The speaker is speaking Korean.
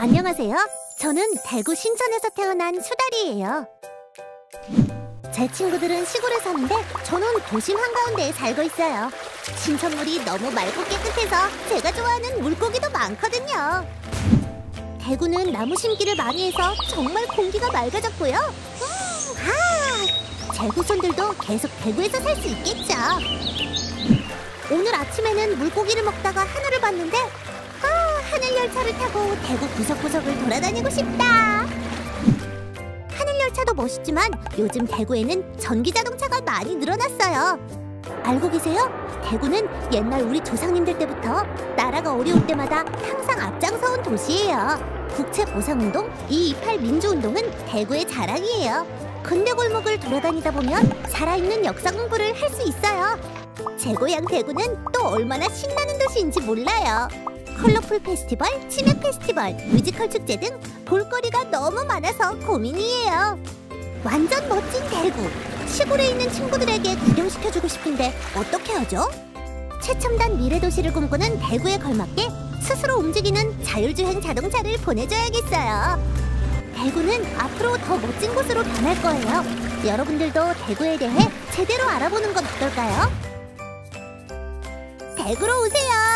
안녕하세요. 저는 대구 신천에서 태어난 수달이에요. 제 친구들은 시골에 사는데 저는 도심 한가운데에 살고 있어요. 신천물이 너무 맑고 깨끗해서 제가 좋아하는 물고기도 많거든요. 대구는 나무 심기를 많이 해서 정말 공기가 맑아졌고요. 음, 아, 제 후손들도 계속 대구에서 살 수 있겠죠. 오늘 아침에는 물고기를 먹다가 하늘을 봤는데 아, 하늘 열차를 타고 대구 구석구석을 돌아다니고 싶다. 하늘 열차도 멋있지만 요즘 대구에는 전기 자동차가 많이 늘어났어요. 알고 계세요? 대구는 옛날 우리 조상님들 때부터 나라가 어려울 때마다 항상 앞장서온 도시예요. 국채보상운동, 228 민주운동은 대구의 자랑이에요. 근대 골목을 돌아다니다 보면 살아있는 역사 공부를 할 수 있어요. 제 고향 대구는 또 얼마나 신나는 도시인지 몰라요. 컬러풀 페스티벌, 치맥 페스티벌, 뮤지컬 축제 등 볼거리가 너무 많아서 고민이에요. 완전 멋진 대구. 시골에 있는 친구들에게 구경시켜주고 싶은데 어떻게 하죠? 최첨단 미래 도시를 꿈꾸는 대구에 걸맞게 스스로 움직이는 자율주행 자동차를 보내줘야겠어요. 대구는 앞으로 더 멋진 곳으로 변할 거예요. 여러분들도 대구에 대해 제대로 알아보는 건 어떨까요? 대구로 오세요.